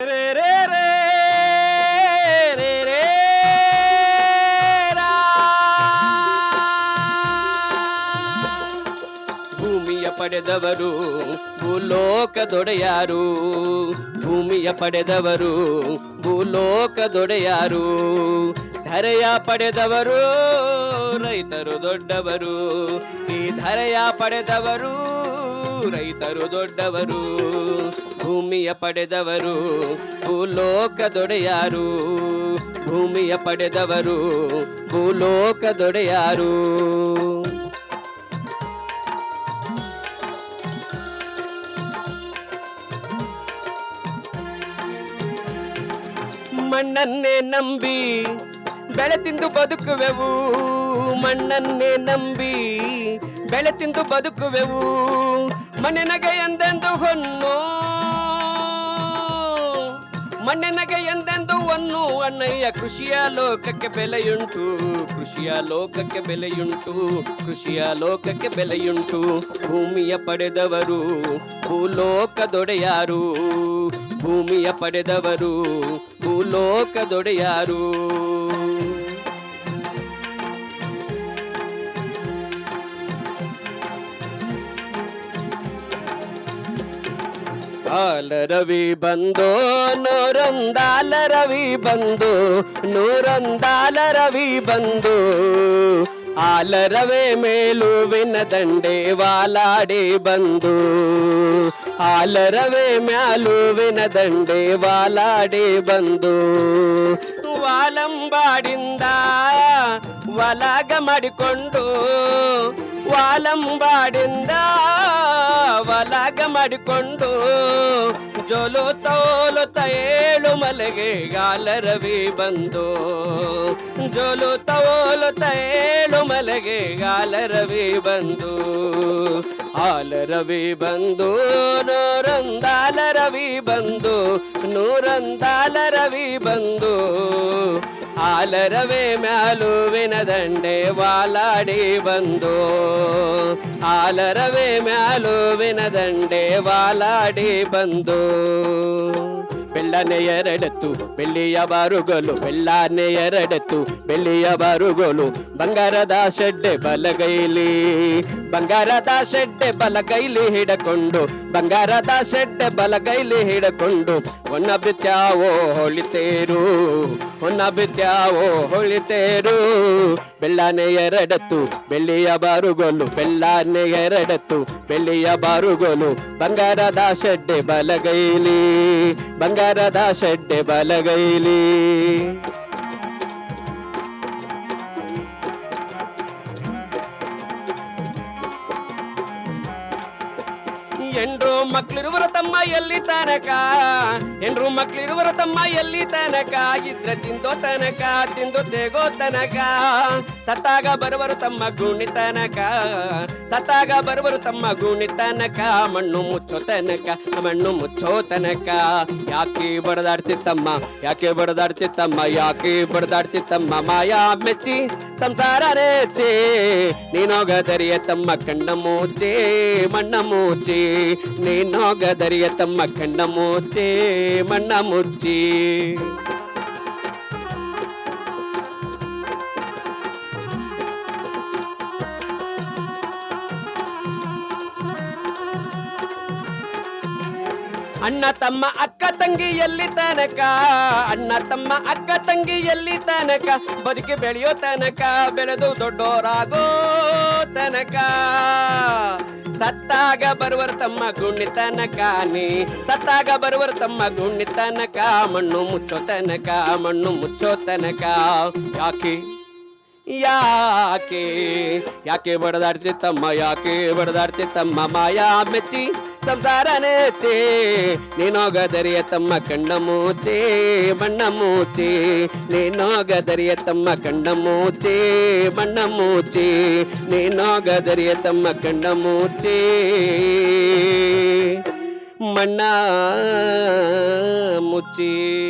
ಭೂಮಿಯ ಪಡೆದವರು ಭೂಲೋಕದೊಡೆಯಾರು. ಭೂಮಿಯ ಪಡೆದವರು ಭೂಲೋಕದೊಡೆಯಾರು. ಧರೆಯ ಪಡೆದವರು ರೈತರು ದೊಡ್ಡವರು. ಈ ಧರೆಯ ಪಡೆದವರು ರೈತರು ದೊಡ್ಡವರು, ಭೂಮಿಯ ಪಡೆದವರು ಭೂಲೋಕ ದೊಡೆಯಾರು ಭೂಮಿಯ ಪಡೆದವರು ಭೂಲೋಕ ದೊಡೆಯಾರು ಮಣ್ಣನ್ನೇ ನಂಬಿ ಬೆಳೆ ತಿಂದು ಬದುಕುವೆವು. ಮಣ್ಣನ್ನೇ ನಂಬಿ ಬೆಳೆ ತಿಂದು ಬದುಕುವೆವು. ಮಣ್ಣಿನಗೆ ಎಂದೆಂದು ಹೊನ್ನು? ಮಣ್ಣಿನಗೆ ಎಂದೆಂದು ಹೊನ್ನು? ಅಣ್ಣಯ್ಯ, ಕೃಷಿಯ ಲೋಕಕ್ಕೆ ಬೆಲೆಯುಂಟು. ಕೃಷಿಯ ಲೋಕಕ್ಕೆ ಬೆಲೆಯುಂಟು. ಕೃಷಿಯ ಲೋಕಕ್ಕೆ ಬೆಲೆಯುಂಟು. ಭೂಮಿಯ ಪಡೆದವರು ಭೂಲೋಕದೊಡೆಯಾರು. ಭೂಮಿಯ ಪಡೆದವರು ಭೂಲೋಕದೊಡೆಯಾರು. ಆಲರವಿ ಬಂದು ನೂರೊಂದಾಲರವಿ ಬಂದು ನೂರೊಂದಾಲರವಿ ಬಂದು ಆಲರವೇ ಮೇಲುವಿನ ದಂಡೆ ವಾಲಾಡಿ ಬಂದು ಆಲರವೇ ಮ್ಯಾಲುವಿನ ದಂಡೆ ವಾಲಾಡಿ ಬಂದು ವಾಲಂಬಾಡಿಂದ ವಲಾಗ ಮಾಡಿಕೊಂಡು ವಾಲಂಬಾಡಿಂದ ವಲಾಗ ಮಾಡಿಕೊಂಡು ಜೋಲು ತೋಲುತ್ತ ಏಳು ಮಲೆಗೆ ಗಾಲರವಿ ಬಂದು. ಜೋಲು ತೋಲುತ್ತ ಏಳು ಮಲೆಗೆ ಗಾಲರವಿ ಬಂದು. ಹಾಲರವಿ ಬಂದು, ನೂರೊಂದಾಲರವಿ ಬಂದು ನೂರಂದಾಲ ರವಿ ಬಂದು. ಆಲರವೇ ಮ್ಯಾಲುವಿನ ದಂಡೆ ವಾಲಾಡಿ ಬಂದು. ಆಲರವೇ ಮ್ಯಾಲುವಿನ ದಂಡೆ ವಾಲಾಡಿ ಬಂದು. ಬೆಳ್ಳನೆ ಎರಡತ್ತು, ಬೆಳ್ಳಿಯ ಬಾರುಗೋಲು, ಬೆಳ್ಳಾನೆ ಎರಡತ್ತು, ಬೆಳ್ಳಿಯ ಬಾರುಗೋಲು. ಬಂಗಾರದ ಶೆಡ್ಡೆ ಬಲಗೈಲಿ, ಬಂಗಾರದ ಶೆಡ್ಡೆ ಬಲಗೈಲಿ ಹಿಡಕೊಂಡು, ಬಂಗಾರದ ಶೆಡ್ಡೆ ಬಲಗೈಲಿ ಹಿಡಕೊಂಡು. ಹೊನ್ನ ಬಿತ್ಯಾವೋ ಹೊಳಿತೇರು ಹೊನ್ನ ಬಿತ್ಯಾವೋ ಹೊಳಿತೇರು ಬೆಳ್ಳಾನೆ ಎರಡತ್ತು, ಬೆಳ್ಳಿಯ ಬಾರುಗೋಲು, ಬೆಳ್ಳಾನೆ ಎರಡತ್ತು, ಬೆಳ್ಳಿಯ ಬಾರುಗೋಲು. ಬಂಗಾರದ ಶೆಡ್ಡೆ ಬಲಗೈಲಿ ಬಂಗಾರದ ಶೆಡ್ಡೆ ಬಲಗೈಲಿ. ಎಂಡ್ರು ಮಕ್ಳಿರುವರ ತಮ್ಮ ಎಲ್ಲಿ ತನಕ? ಎಂಡ್ರು ಮಕ್ಳಿರುವರ ತಮ್ಮ ಎಲ್ಲಿ ತನಕ? ಇದ್ರೆ ತಿಂದೋ ತನಕ, ತಿಂದು ತೆಗೋ ತನಕ. ಸತ್ತಾಗ ಬರುವರು ತಮ್ಮ ಗುಣಿ ತನಕ. ಸತ್ತಾಗ ಬರುವರು ತಮ್ಮ ಗುಣಿ ತನಕ. ಮಣ್ಣು ಮುಚ್ಚೋ ತನಕ, ಮಣ್ಣು ಮುಚ್ಚೋ ತನಕ. ಯಾಕೆ ಬಡದಾಡ್ತಿತ್ತಮ್ಮ ಯಾಕೆ ಬಡದಾಡ್ತಿತ್ತಮ್ಮ ಯಾಕೆ ಬಡದಾಡ್ತಿತ್ತಮ್ಮ ಮಾಯಾ ಮೆಚ್ಚಿ ಸಂಸಾರ ರೇಚೆ. ನೀನೋಗದರಿಯ ತಮ್ಮ ಕಣ್ಣ ಮೂಚೆ ಮಣ್ಣ ಮೂಚಿ ನೀನೋಗದರಿಯ ತಮ್ಮ ಕಣ್ಣ ಮೂಚೆ ಮಣ್ಣ ಮುಚ್ಚಿ ಅಣ್ಣ ತಮ್ಮ ಅಕ್ಕ ತಂಗಿ ಎಲ್ಲಿ ತನಕ, ಅಣ್ಣ ತಮ್ಮ ಅಕ್ಕ ತಂಗಿ ಎಲ್ಲಿ ತನಕ, ಬದುಕಿ ಬೆಳೆಯೋ ತನಕ ಬೆಳೆದು ದೊಡ್ಡೋರಾಗೋ. ತನಕ ಸತ್ತಾಗ ಬರುವರು ತಮ್ಮ ಗುಣ್ಣಿ ತನಕ ನೀ ಸತ್ತಾಗ ಬರುವರು ತಮ್ಮ ಗುಣ್ಣಿ ತನಕ ಮಣ್ಣು ಮುಚ್ಚೋ ತನಕ ಮಣ್ಣು ಮುಚ್ಚೋ ತನಕ ಯಾಕೆ ಯಾಕೆ? ಯಾಕೆ ಬಡದಾಡ್ತಿತ್ತಮ್ಮ ಯಾಕೆ ಬಡದಾಡ್ತಿತ್ತಮ್ಮ ಮಾಯಾ ಮೆಚ್ಚಿ ಸಂಸಾರ ನೆಚ್ಚಿ? ನೀನೋಗದರಿಯ ತಮ್ಮ ಕಣ್ಣ ಮೂಚೆ ಮಣ್ಣ ಮೂಚೆ. ನೀನೋಗದರಿಯ ತಮ್ಮ ಕಣ್ಣ ಮೂಚೆ ಮಣ್ಣ ಮೂಚೆ. ನೀನೋಗದರಿಯ ತಮ್ಮ ಕಣ್ಣ ಮೂಚೆ. ಮಣ್ಣ ಮುಚ್ಚಿ.